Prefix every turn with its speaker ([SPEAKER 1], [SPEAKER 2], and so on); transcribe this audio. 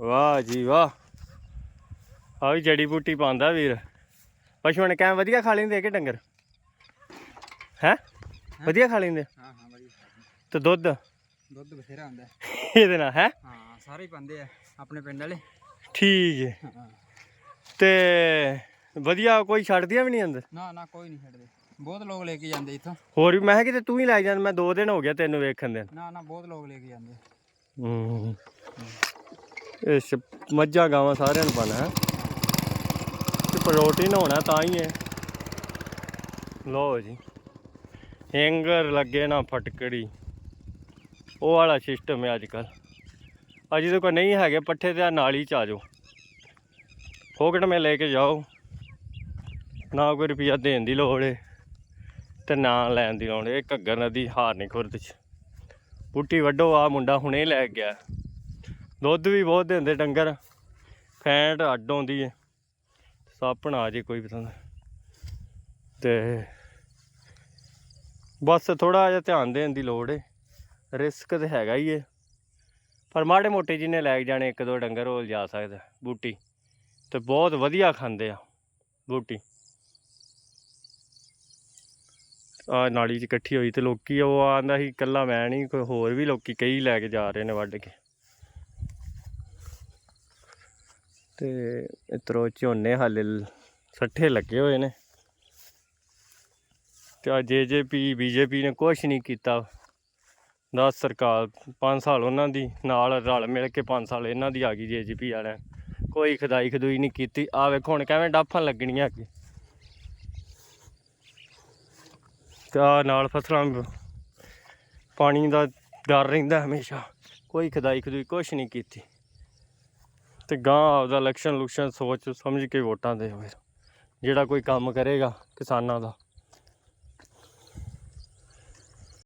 [SPEAKER 1] ਵਾਹ ਜੀ ਵਾਹ। ਆ ਵੀ ਜੜੀ ਬੂਟੀ ਪਾਉਂਦਾ ਵੀਰ। ਪਸ਼ੂਆਂ ਨੇ ਕਿਵੇਂ ਵਧੀਆ ਖਾ ਲੈਂਦੇ ਕਿ ਡੰਗਰ? ਹੈ? ਵਧੀਆ ਖਾ ਲੈਂਦੇ?
[SPEAKER 2] ਹਾਂ ਹਾਂ
[SPEAKER 1] ਤੇ ਦੁੱਧ?
[SPEAKER 2] ਦੁੱਧ ਬਥੇਰਾ ਹੈ।
[SPEAKER 1] ਇਹਦੇ ਨਾਲ ਹੈ?
[SPEAKER 2] ਹਾਂ ਸਾਰੇ ਹੀ ਪਾਉਂਦੇ ਆ ਆਪਣੇ ਪਿੰਡ ਵਾਲੇ।
[SPEAKER 1] ਠੀਕ ਹੈ। ਤੇ ਵਧੀਆ ਕੋਈ ਛੱਡਦੀਆਂ ਵੀ ਨਹੀਂ ਅੰਦਰ?
[SPEAKER 2] ਨਾ ਨਾ ਕੋਈ ਨਹੀਂ ਛੱਡਦੇ। ਬਹੁਤ ਲੋਕ ਲੈ ਕੇ ਜਾਂਦੇ ਇੱਥੋਂ।
[SPEAKER 1] ਹੋਰ ਵੀ ਮੈਂ ਕਿਹਾ ਕਿਤੇ ਤੂੰ ਹੀ ਲੈ ਜਾਂਦਾ ਮੈਂ ਦੋ ਦਿਨ ਹੋ ਗਿਆ ਤੈਨੂੰ ਵੇਖਣ ਦੇ।
[SPEAKER 2] ਨਾ ਨਾ ਬਹੁਤ ਲੋਕ ਲੈ ਕੇ ਜਾਂਦੇ
[SPEAKER 1] ਹੂੰ। ਮੱਝਾਂ ਗਾਵਾਂ ਸਾਰਿਆਂ ਨੂੰ ਪਾਣਾ ਹੈ। ਤੇ ਪ੍ਰੋਟੀਨ ਹੋਣਾ ਤਾਂ ਹੀ ਹੈ। ਲੋ ਜੀ। ਹੈਂਗਰ ਲੱਗੇ ਨਾ ਫਟਕੜੀ। ਉਹ ਵਾਲਾ ਸਿਸਟਮ ਹੈ ਅੱਜ ਕੱਲ ਅਜੇ ਦੇ ਕੋਈ ਨਹੀਂ ਹੈਗੇ, ਪੱਠੇ ਤੇ ਆਹ ਨਾਲੀ ਚ ਆ ਜਾਓ। ਫੋਕਟ ਮੇ ਲੈ ਕੇ ਜਾਓ। ਨਾ ਕੋਈ ਰੁਪਿਆ ਦੇਣ ਦੀ ਲੋੜ ਏ, ਤੇ ਨਾ ਲੈਣ ਦੀ ਲੋੜ ਏ। ਇਹ ਘੱਗਰ ਨਦੀ ਹਾਰਨੀ ਖੁਰਦ ਚ। ਬੂਟੀ ਵੱਡੋ ਆ ਮੁੰਡਾ ਹੁਣੇ ਲੈ ਗਿਆ। ਦੁੱਧ ਵੀ ਬਹੁਤ ਦਿੰਦੇ ਡੰਗਰ। ਫੈਂਟ ਅੱਡ ਆਉਂਦੀ ਹੈ ਸਾਪਣ ਆ ਜੇ ਕੋਈ ਪਸੰਦ। ਤੇ ਬਸ ਥੋੜਾ ਜਿਹਾ ਧਿਆਨ ਦੇਣ ਦੀ ਲੋੜ ਏ। ਰਿਸਕ ਤੇ ਹੈਗਾ ਹੀ ਏ। ਪਰ ਮਾੜੇ ਮੋਟੇ ਜਿਹਨੇ ਲੈ ਕੇ ਜਾਣੇ, ਇੱਕ ਦੋ ਡੰਗਰ ਉਹ ਜਾ ਸਕਦਾ, ਬੂਟੀ। ਤੇ ਬਹੁਤ ਵਧੀਆ ਖਾਂਦੇ ਆ, ਬੂਟੀ। ਆ ਨਾਲੀ 'ਚ ਇਕੱਠੀ ਹੋਈ ਤੇ ਲੋਕੀ ਉਹ ਆਂਦਾ ਸੀ, ਇਕੱਲਾ ਮੈਂ ਨਹੀਂ ਕੋਈ ਹੋਰ ਵੀ ਲੋਕੀ ਕਈ ਲੈ ਕੇ ਜਾ ਰਹੇ ਨੇ ਵੱਢ ਕੇ। ਤੇ ਇਤਰੋ ਝੋਨੇ ਹਾਲੇ ਸੱਠੇ ਲੱਗੇ ਹੋਏ ਨੇ। ਤੇ ਆ ਜੇਜੇਪੀ ਬੀਜੇਪੀ ਨੇ ਕੁਛ ਨਹੀਂ ਕੀਤਾ। 10 ਸਰਕਾਰ 5 ਸਾਲ ਉਹਨਾਂ ਦੀ, ਨਾਲ ਰਲ ਮਿਲ ਕੇ 5 ਸਾਲ ਇਹਨਾਂ ਦੀ ਆ ਗਈ ਜੇਜੇਪੀ ਵਾਲਿਆਂ। ਕੋਈ ਖਦਾਈ ਖਦੂਈ ਨਹੀਂ ਕੀਤੀ। ਆ ਵੇਖੋ ਹੁਣ ਕਿਵੇਂ ਡਾਫਾਂ ਲੱਗਣੀਆਂ ਅੱਗੇ। ਤੇ ਆਹ ਨਾਲ ਫਸਲਾਂ ਪਾਣੀ ਦਾ ਡਰ ਰਹਿੰਦਾ ਹਮੇਸ਼ਾ। ਕੋਈ ਖਦਾਈ ਖਦੂਈ ਕੁਛ ਨਹੀਂ ਕੀਤੀ। ਤੇ ਗਾਂ ਆਪਦਾ ਇਲੈਕਸ਼ਨ ਲੁਕਸ਼ਨ ਸੋਚ ਸਮਝ ਕੇ ਵੋਟਾਂ ਦੇ ਫਿਰ। ਜਿਹੜਾ ਕੋਈ ਕੰਮ ਕਰੇਗਾ ਕਿਸਾਨਾਂ ਦਾ।